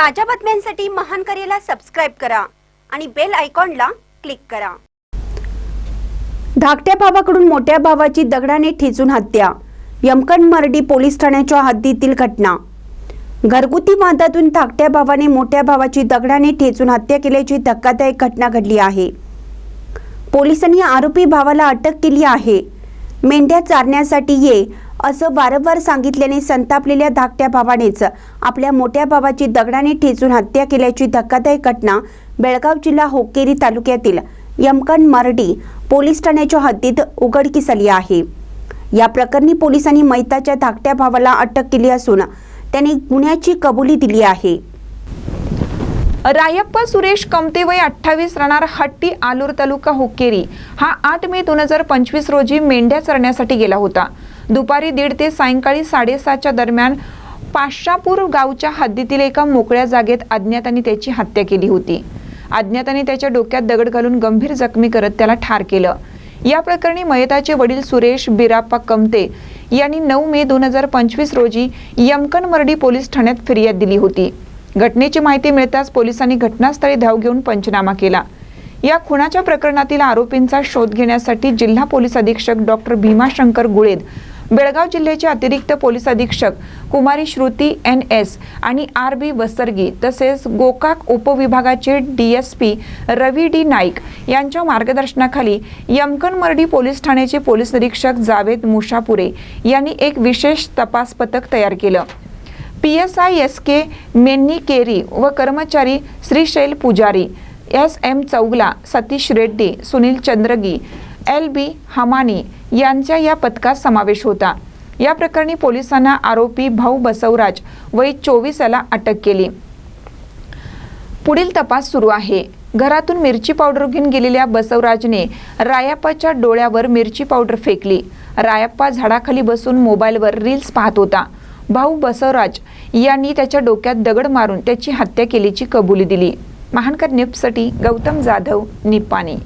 ताज्या बातम्यांसाठी महान करेला सबस्क्राईब करा आणि बेल आयकॉनला क्लिक करा. धाकट्या भावाकडून मोठ्या भावाची दगडाने ठेचून हत्या. यमकण मर्डी पोलीस ठाण्याच्या हद्दीतील घटना. घरगुती वादातून धाकट्या भावाने मोठ्या भावाची दगडाने ठेचून हत्या केल्याची धक्कादायक घटना घडली आहे. पोलिसांनी आरोपी भावाला अटक केली आहे. मेंढ्या चारण्यासाठी ये असं वारंवार सांगितल्याने संतापलेल्या धाकट्या भावानेच आपल्या मोठ्या भावाची दगडाने ठेचून हत्या केल्याची धक्कादायक घटना बेळगाव जिल्हा होकेरी तालुक्यातील यमकण मरडी पोलीस ठाण्याच्या हद्दीत उघडकीस आली आहे. या प्रकरणी पोलिसांनी मैताच्या धाकट्या भावाला अटक केली असून त्याने गुन्ह्याची कबुली दिली आहे. रायप्पा सुरेश कमते वय अठ्ठावीस राहणार हट्टी आलूर तालुका हुक्केरी. हा आठ मे दोन हजार पंचवीस रोजी मेंढ्या चरण्यासाठी गेला होता. दुपारी दीड ते सायंकाळी साडेसातच्या दरम्यान पाशापूर गावच्या हद्दीतील एका मोकळ्या जागेत अज्ञातांनी त्याची हत्या केली होती. अज्ञातांनी त्याच्या डोक्यात दगड घालून गंभीर जखमी करत त्याला ठार केलं. या प्रकरणी मयताचे वडील सुरेश बिराप्पा कमते यांनी नऊ मे दोन हजार पंचवीस रोजी यमकनमर्डी पोलीस ठाण्यात फिर्याद दिली होती. घटनेची माहिती मिळताच पोलिसांनी घटनास्थळी धाव घेऊन पंचनामा केला. या खुनाच्या प्रकरणातील आरोपींचा शोध घेण्यासाठी जिल्हा पोलीस अधीक्षक डॉक्टर भीमाशंकर गुळेद बेळगाव जिल्ह्याचे अतिरिक्त पोलीस अधीक्षक कुमारी श्रुती एन एस आणि आर बी वसर्गी तसेच Gokak उपविभागाचे D S P Ravi D Naik यांच्या मार्गदर्शनाखाली यमकनमर्डी पोलीस ठाण्याचे पोलीस निरीक्षक जावेद मुशापुरे यांनी एक विशेष तपास पथक तयार केलं. P S I S K Menni Keri व कर्मचारी Shrishail Pujari S M Chougala Satish Reddy Sunil Chandragi L B Hamani यांच्या या पथकात समावेश होता. या प्रकरणी पोलिसांना आरोपी भाऊ बसवराज वय चोवीस याला अटक केली. पुढील तपास सुरू आहे. घरातून मिरची पावडर घेऊन गेलेल्या बसवराजने रायाप्पाच्या डोळ्यावर मिरची पावडर फेकली. रायाप्पा झाडाखाली बसून मोबाईलवर रील्स पाहत होता. भाऊ बसवराज यांनी त्याच्या डोक्यात दगड मारून त्याची हत्या केल्याची कबुली दिली. महानकर निप्ससाठी गौतम जाधव निपाणी